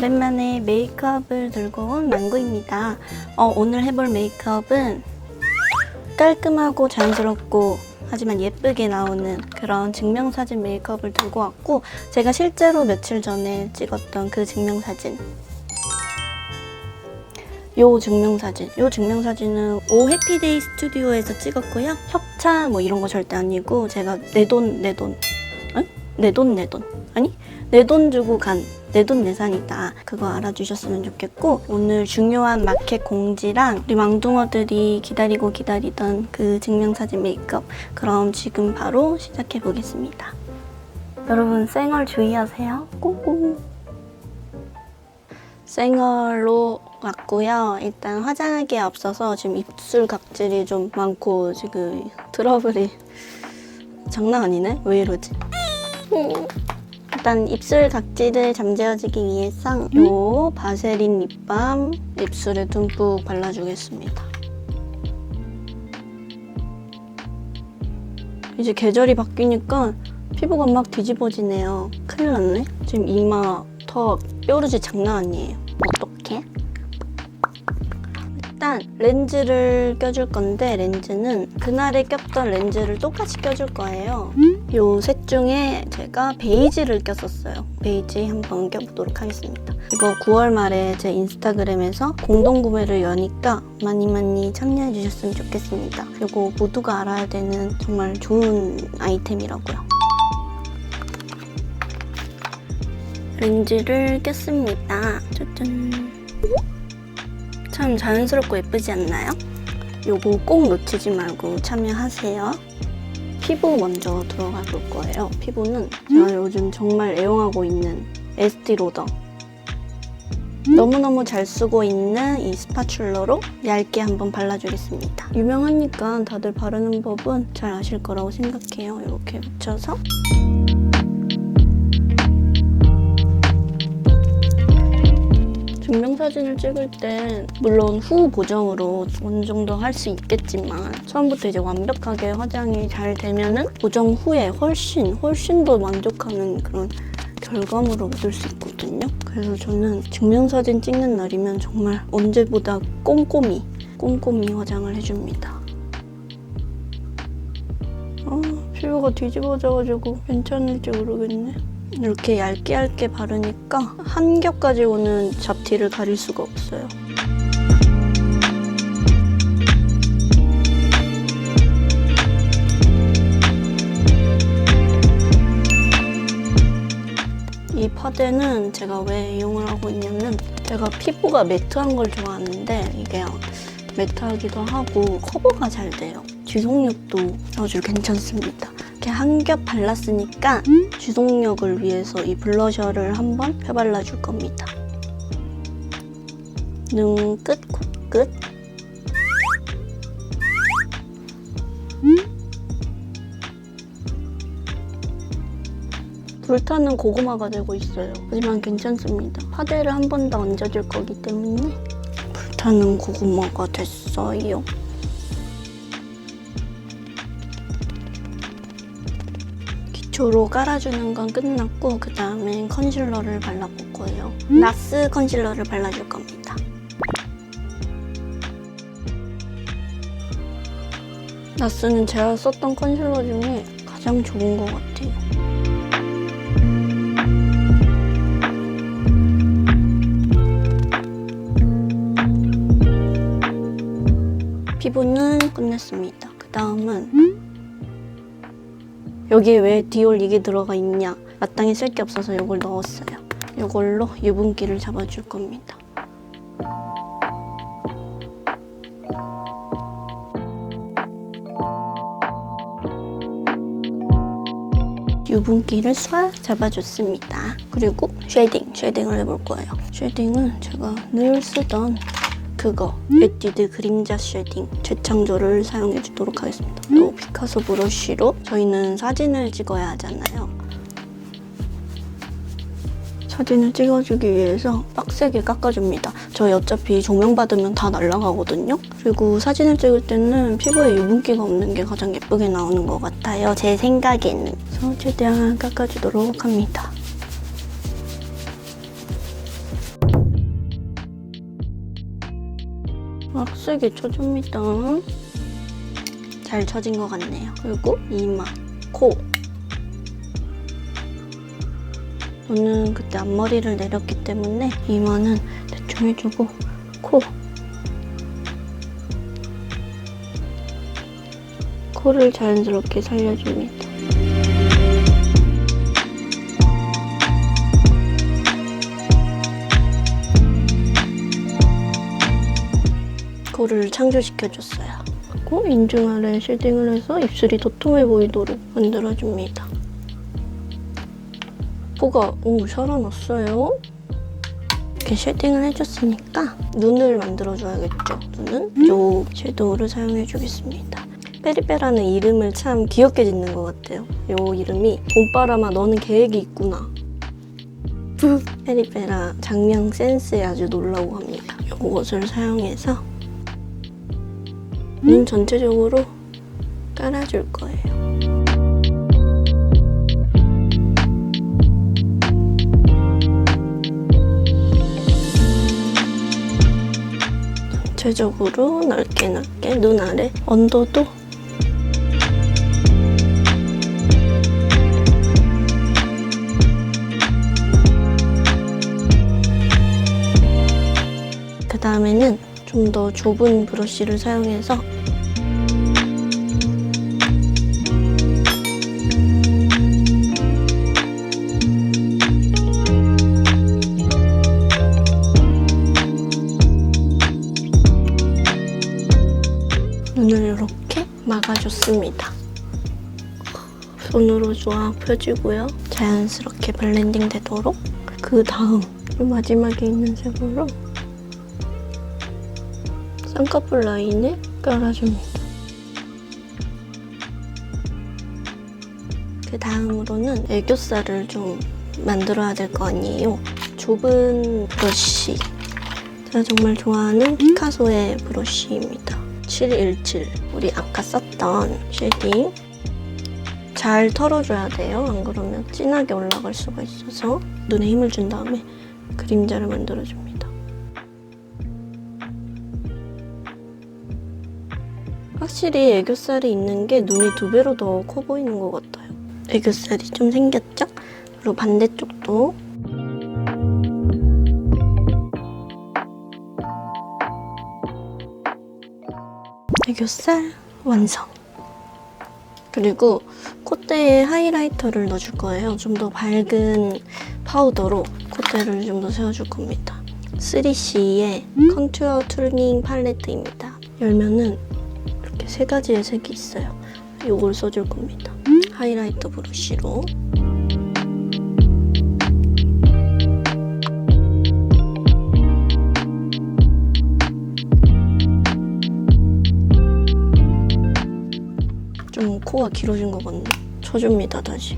오랜만에 메이크업을 들고 온 망고입니다. 어, 오늘 해볼 메이크업은 깔끔하고 자연스럽고 하지만 예쁘게 나오는 그런 증명사진 메이크업을 들고 왔고 제가 실제로 며칠 전에 찍었던 그 증명사진. 요 증명사진. 요 증명사진은 오 해피데이 스튜디오에서 찍었고요. 협찬 뭐 이런 거 절대 아니고 제가 내 돈 내 돈. 내돈 내 돈. 아니? 내 돈 주고 간 내돈 내산이다 그거 알아주셨으면 좋겠고 오늘 중요한 마켓 공지랑 우리 망둥어들이 기다리고 기다리던 그 증명사진 메이크업 그럼 지금 바로 시작해 보겠습니다 여러분 쌩얼 주의하세요 꽁꽁 생얼로 왔고요. 일단 화장하기에 앞서서 지금 입술 각질이 좀 많고 지금 트러블이 장난 아니네? 왜 이러지? 음. 일단 입술 각질을 잠재워주기 위해서 요 바세린 립밤 입술에 듬뿍 발라주겠습니다. 이제 계절이 바뀌니까 피부가 막 뒤집어지네요. 큰일 났네. 지금 이마, 턱, 뾰루지 장난 아니에요. 어떡해? 일단 렌즈를 껴줄 건데 렌즈는 그날에 꼈던 렌즈를 똑같이 껴줄 거예요. 요 셋 중에 제가 베이지를 꼈었어요. 베이지 한번 껴보도록 하겠습니다. 이거 9월 말에 제 인스타그램에서 공동 구매를 여니까 많이 많이 참여해 주셨으면 좋겠습니다. 그리고 모두가 알아야 되는 정말 좋은 아이템이라고요. 렌즈를 꼈습니다. 짜잔. 참 자연스럽고 예쁘지 않나요? 요거 꼭 놓치지 말고 참여하세요. 피부 먼저 들어가 볼 거예요. 피부는 제가 요즘 정말 애용하고 있는 에스티 로더. 너무너무 잘 쓰고 있는 이 스파츌러로 얇게 한번 발라주겠습니다. 유명하니까 다들 바르는 법은 잘 아실 거라고 생각해요. 이렇게 묻혀서 증명사진을 찍을 땐 물론 후 보정으로 어느 정도 할 수 있겠지만 처음부터 이제 완벽하게 화장이 잘 되면은 보정 후에 훨씬 훨씬 더 만족하는 그런 결과물을 얻을 수 있거든요. 그래서 저는 증명사진 찍는 날이면 정말 언제보다 꼼꼼히 꼼꼼히 화장을 해줍니다. 아, 피부가 뒤집어져가지고 괜찮을지 모르겠네. 이렇게 얇게 얇게 바르니까 한 겹까지 오는 잡티를 가릴 수가 없어요. 이 파데는 제가 왜 이용을 하고 있냐면 제가 피부가 매트한 걸 좋아하는데 이게 매트하기도 하고 커버가 잘 돼요. 지속력도 아주 괜찮습니다. 이렇게 한 겹 발랐으니까 지속력을 위해서 이 블러셔를 한번 펴발라 줄 겁니다. 눈 끝, 코 끝. 불타는 고구마가 되고 있어요. 하지만 괜찮습니다. 파데를 한 번 더 얹어줄 거기 때문에 불타는 고구마가 됐어요. 기초로 깔아주는 건 끝났고 그 다음엔 컨실러를 발라볼 거예요. 나스 컨실러를 발라줄 겁니다. 나스는 제가 썼던 컨실러 중에 가장 좋은 것 같아요. 피부는 끝냈습니다. 그 다음은 여기에 왜 디올 이게 들어가 있냐 마땅히 쓸 게 없어서 이걸 넣었어요. 이걸로 유분기를 잡아줄 겁니다. 유분기를 쏴 잡아줬습니다. 그리고 쉐딩, 쉐딩을 해볼 거예요. 쉐딩은 제가 늘 쓰던 그거 에뛰드 그림자 쉐딩 재창조를 사용해 주도록 하겠습니다. 또 피카소 브러쉬로 저희는 사진을 찍어야 하잖아요. 사진을 찍어주기 위해서 빡세게 깎아줍니다. 저희 어차피 조명 받으면 다 날아가거든요. 그리고 사진을 찍을 때는 피부에 유분기가 없는 게 가장 예쁘게 나오는 것 같아요. 제 생각에는. 그래서 최대한 깎아주도록 합니다. 빡세게 쳐줍니다. 잘 쳐진 것 같네요. 그리고 이마, 코. 저는 그때 앞머리를 내렸기 때문에 이마는 대충 해주고 코. 코를 자연스럽게 살려줍니다. 코를 창조시켜줬어요. 그리고 인중 아래 쉐딩을 해서 입술이 도톰해 보이도록 만들어줍니다. 코가 오 살아났어요. 이렇게 쉐딩을 해줬으니까 눈을 만들어줘야겠죠. 눈은 요 섀도우를 사용해주겠습니다. 페리페라는 이름을 참 귀엽게 짓는 것 같아요. 요 이름이 봄바람아 너는 계획이 있구나. 페리페라 장명 센스에 아주 놀라고 합니다. 요것을 사용해서 눈 전체적으로 깔아줄 거예요. 전체적으로 넓게 넓게 눈 아래 언더도 그 다음에는 좀 더 좁은 브러쉬를 사용해서 눈을 이렇게 막아줬습니다. 손으로 쫙 펴주고요. 자연스럽게 블렌딩 되도록 그 다음 이 마지막에 있는 색으로 쌍꺼풀 라인에 깔아줍니다. 그 다음으로는 애교살을 좀 만들어야 될 거 아니에요. 좁은 브러쉬. 제가 정말 좋아하는 피카소의 브러쉬입니다. 717. 우리 아까 썼던 쉐딩. 잘 털어줘야 돼요. 안 그러면 진하게 올라갈 수가 있어서 눈에 힘을 준 다음에 그림자를 만들어줍니다. 확실히 애교살이 있는 게 눈이 두 배로 더 커 보이는 것 같아요. 애교살이 좀 생겼죠? 그리고 반대쪽도 애교살 완성. 그리고 콧대에 하이라이터를 넣어줄 거예요. 좀 더 밝은 파우더로 콧대를 좀 더 세워줄 겁니다. 3CE의 컨투어 툴링 팔레트입니다. 열면은 이렇게 세 가지의 색이 있어요. 이걸 써줄 겁니다. 하이라이터 브러쉬로. 좀 코가 길어진 것 같네. 쳐줍니다, 다시.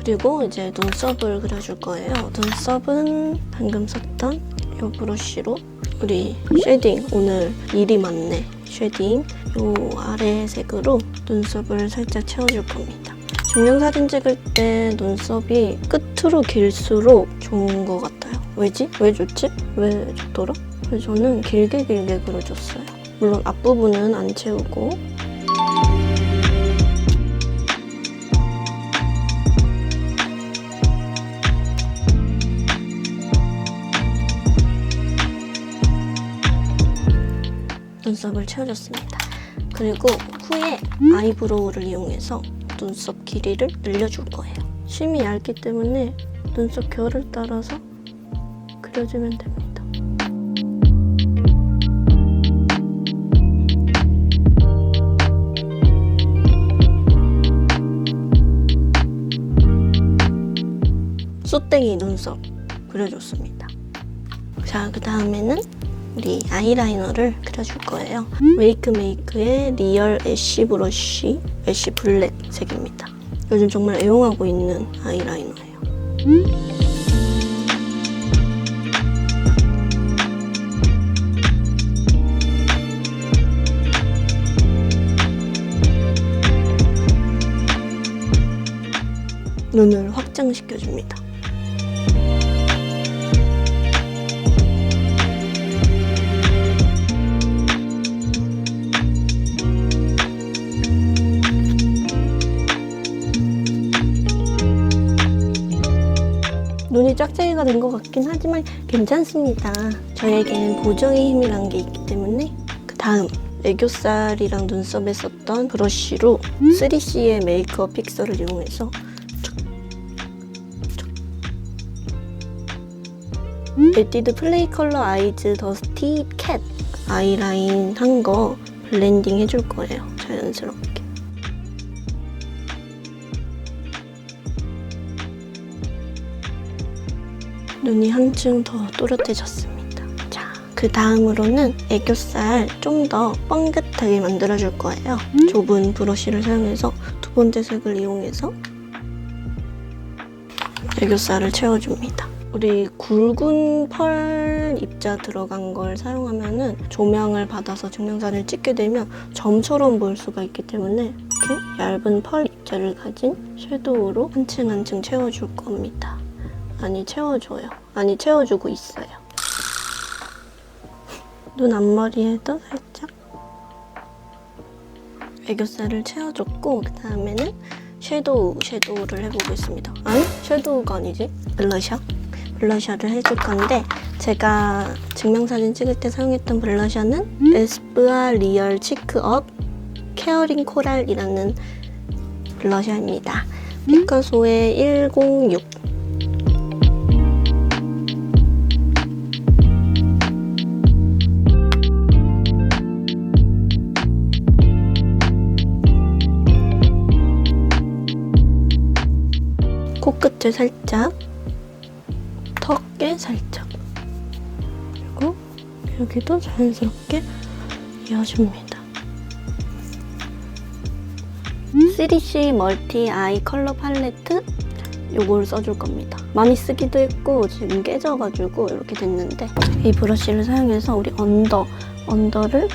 그리고 이제 눈썹을 그려줄 거예요. 눈썹은 방금 썼던 이 브러쉬로 우리 쉐딩 오늘 일이 많네. 쉐딩 요 아래 색으로 눈썹을 살짝 채워줄 겁니다. 증명사진 찍을 때 눈썹이 끝으로 길수록 좋은 것 같아요. 왜지? 왜 좋지? 왜 좋더라? 그래서 저는 길게 길게 그려줬어요. 물론 앞부분은 안 채우고 눈썹을 채워줬습니다. 그리고 후에 아이브로우를 이용해서 눈썹 길이를 늘려줄 거예요. 심이 얇기 때문에 눈썹 결을 따라서 그려주면 됩니다. 쏘땡이 눈썹 그려줬습니다. 자, 그 다음에는 우리 아이라이너를 그려줄 거예요. 웨이크 메이크의 리얼 애쉬 브러쉬, 애쉬 블랙 색입니다. 요즘 정말 애용하고 있는 아이라이너예요. 눈을 확장시켜줍니다. 짝짝이가 된 것 같긴 하지만 괜찮습니다. 저에게는 보정의 힘이란 게 있기 때문에 그 다음 애교살이랑 눈썹에 썼던 브러쉬로 3CE의 메이크업 픽서를 이용해서 에뛰드 플레이 컬러 아이즈 더스티 캣 아이라인 한 거 블렌딩 해줄 거예요. 자연스럽게. 눈이 한층 더 또렷해졌습니다. 자, 그 다음으로는 애교살 좀 더 뻥긋하게 만들어줄 거예요. 좁은 브러쉬를 사용해서 두 번째 색을 이용해서 애교살을 채워줍니다. 우리 굵은 펄 입자 들어간 걸 사용하면은 조명을 받아서 증명사진을 찍게 되면 점처럼 보일 수가 있기 때문에 이렇게 얇은 펄 입자를 가진 섀도우로 한 층 한 층 채워줄 겁니다. 아니 채워줘요. 아니 채워주고 있어요. 눈 앞머리에도 살짝 애교살을 채워줬고 그 다음에는 섀도우, 섀도우를 해보겠습니다. 아니 섀도우가 아니지 블러셔. 블러셔를 해줄 건데 제가 증명사진 찍을 때 사용했던 블러셔는 에스쁘아 리얼 치크업 케어링 코랄이라는 블러셔입니다. 피카소의 106 코끝을 살짝 턱에 살짝. 그리고 여기도 자연스럽게 이어줍니다. 3C 멀티 아이 컬러 팔레트 요걸 써줄 겁니다. 많이 쓰기도 했고 지금 깨져가지고 이렇게 됐는데 이 브러쉬를 사용해서 우리 언더 언더를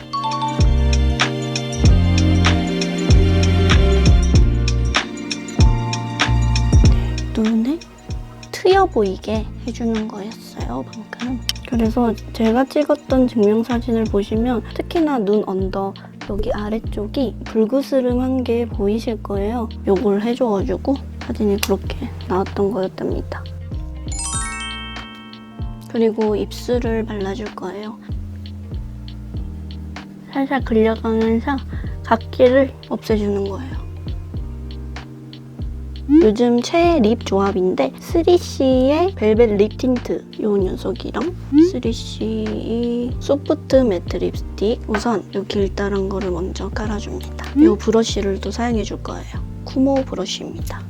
트여 보이게 해주는 거였어요, 방금. 그래서 제가 찍었던 증명사진을 보시면 특히나 눈 언더 여기 아래쪽이 불그스름한 게 보이실 거예요. 요걸 해줘가지고 사진이 그렇게 나왔던 거였답니다. 그리고 입술을 발라줄 거예요. 살살 그려가면서 각기를 없애주는 거예요. 요즘 최애 립 조합인데 3CE의 벨벳 립 틴트 요 녀석이랑 3CE 소프트 매트 립스틱 우선 요 길다란 거를 먼저 깔아줍니다. 요 브러쉬를 또 사용해 줄 거예요. 쿠모 브러쉬입니다.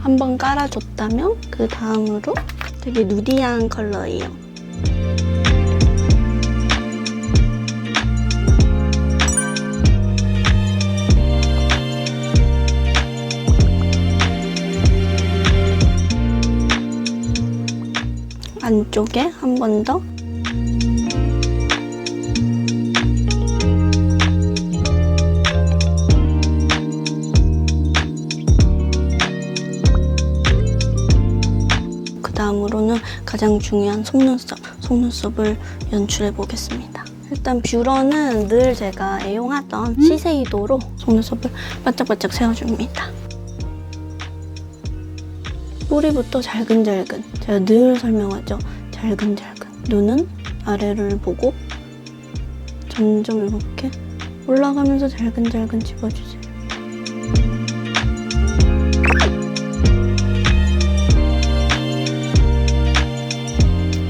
한번 깔아줬다면 그 다음으로 되게 누디한 컬러예요. 안쪽에 한 번 더. 그 다음으로는 가장 중요한 속눈썹, 속눈썹을 연출해 보겠습니다. 일단 뷰러는 늘 제가 애용하던 시세이도로 속눈썹을 바짝바짝 세워줍니다. 뿌리부터 잘근잘근. 제가 늘 설명하죠. 잘근잘근. 눈은 아래를 보고 점점 이렇게 올라가면서 잘근잘근 집어주세요.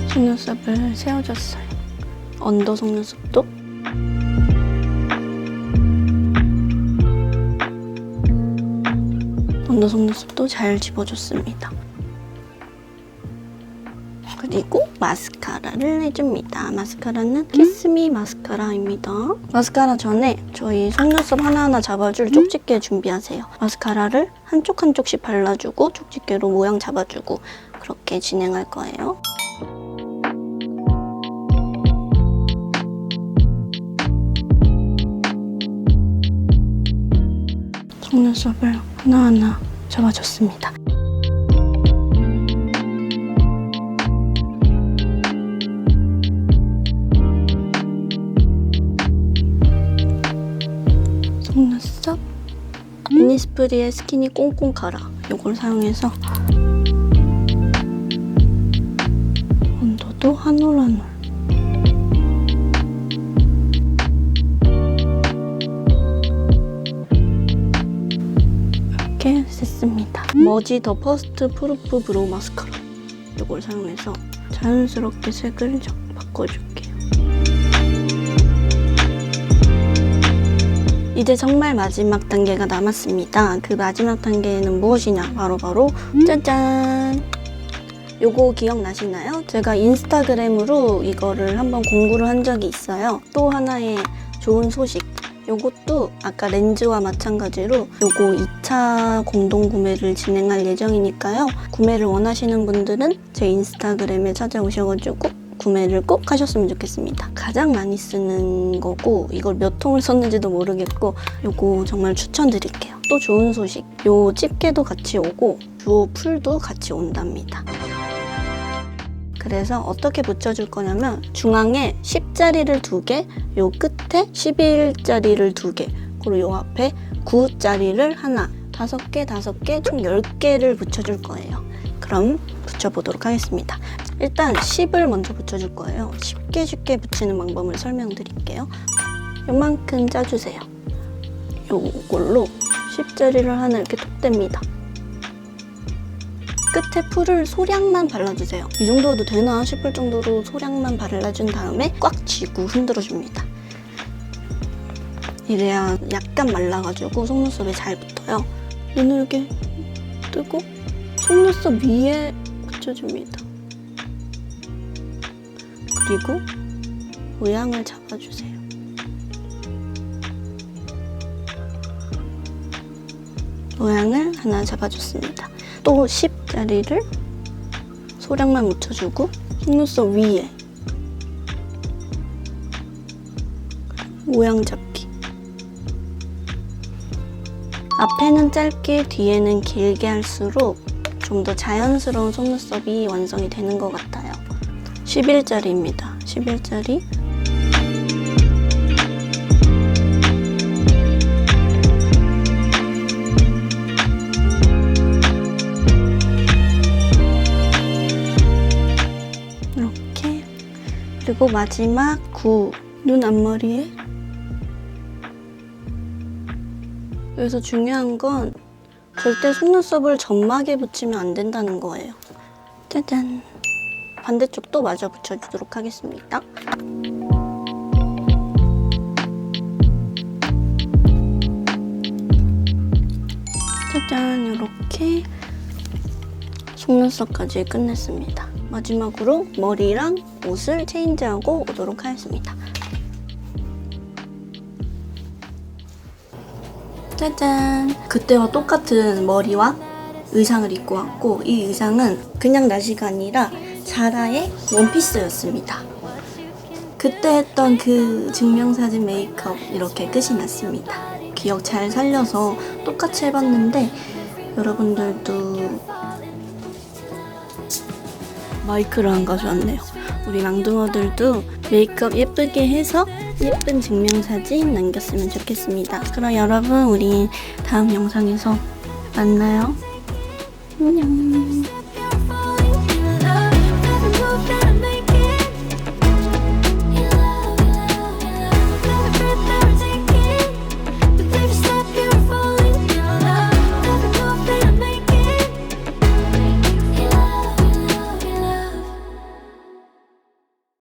속눈썹을 세워줬어요. 언더 속눈썹도 언더 속눈썹도 잘 집어줬습니다. 그리고 마스카라를 해줍니다. 마스카라는 키스미 마스카라입니다. 마스카라 전에 저희 속눈썹 하나하나 잡아줄 쪽집게 준비하세요. 마스카라를 한쪽 한쪽씩 발라주고 쪽집게로 모양 잡아주고 그렇게 진행할 거예요. 속눈썹을 하나하나 잡아줬습니다. 속눈썹 이니스프리의 스키니 꽁꽁 가라 이걸 사용해서 온도도 한 올 한올 머지 더 퍼스트 프루프 브로우 마스카라 이걸 사용해서 자연스럽게 색을 좀 바꿔줄게요. 이제 정말 마지막 단계가 남았습니다. 그 마지막 단계는 무엇이냐? 바로 바로 짜잔! 요거 기억나시나요? 제가 인스타그램으로 이거를 한번 공구를 한 적이 있어요. 또 하나의 좋은 소식. 요것도 아까 렌즈와 마찬가지로 요거 2차 공동 구매를 진행할 예정이니까요. 구매를 원하시는 분들은 제 인스타그램에 찾아오셔가지고 구매를 꼭 하셨으면 좋겠습니다. 가장 많이 쓰는 거고 이걸 몇 통을 썼는지도 모르겠고 요거 정말 추천드릴게요. 또 좋은 소식. 요 집게도 같이 오고 주호 풀도 같이 온답니다. 그래서 어떻게 붙여줄 거냐면 중앙에 10자리를 두 개, 요 끝에 11자리를 두 개, 그리고 요 앞에 9자리를 하나, 다섯 개, 다섯 개, 총 10개를 붙여줄 거예요. 그럼 붙여보도록 하겠습니다. 일단 10을 먼저 붙여줄 거예요. 쉽게 쉽게 붙이는 방법을 설명드릴게요. 요만큼 짜주세요. 요걸로 10자리를 하나 이렇게 톡 댑니다. 끝에 풀을 소량만 발라주세요. 이 정도도 되나 싶을 정도로 소량만 발라준 다음에 꽉 쥐고 흔들어줍니다. 이래야 약간 말라가지고 속눈썹에 잘 붙어요. 눈을 이렇게 뜨고 속눈썹 위에 붙여줍니다. 그리고 모양을 잡아주세요. 모양을 하나 잡아줬습니다. 또 10 자리를 소량만 묻혀주고 속눈썹 위에 모양 잡기. 앞에는 짧게 뒤에는 길게 할수록 좀 더 자연스러운 속눈썹이 완성이 되는 것 같아요. 11자리입니다. 11자리 그리고 마지막 9 눈 앞머리에. 여기서 중요한 건 절대 속눈썹을 점막에 붙이면 안 된다는 거예요. 짜잔. 반대쪽도 마저 붙여주도록 하겠습니다 속눈썹까지 끝냈습니다. 마지막으로 머리랑 옷을 체인지하고 오도록 하겠습니다. 짜잔! 그때와 똑같은 머리와 의상을 입고 왔고 이 의상은 그냥 나시가 아니라 자라의 원피스였습니다. 그때 했던 그 증명사진 메이크업 이렇게 끝이 났습니다. 기억 잘 살려서 똑같이 해봤는데 여러분들도 마이크를 안 가져왔네요. 우리 망둥어들도 메이크업 예쁘게 해서 예쁜 증명사진 남겼으면 좋겠습니다. 그럼 여러분 우리 다음 영상에서 만나요. 안녕.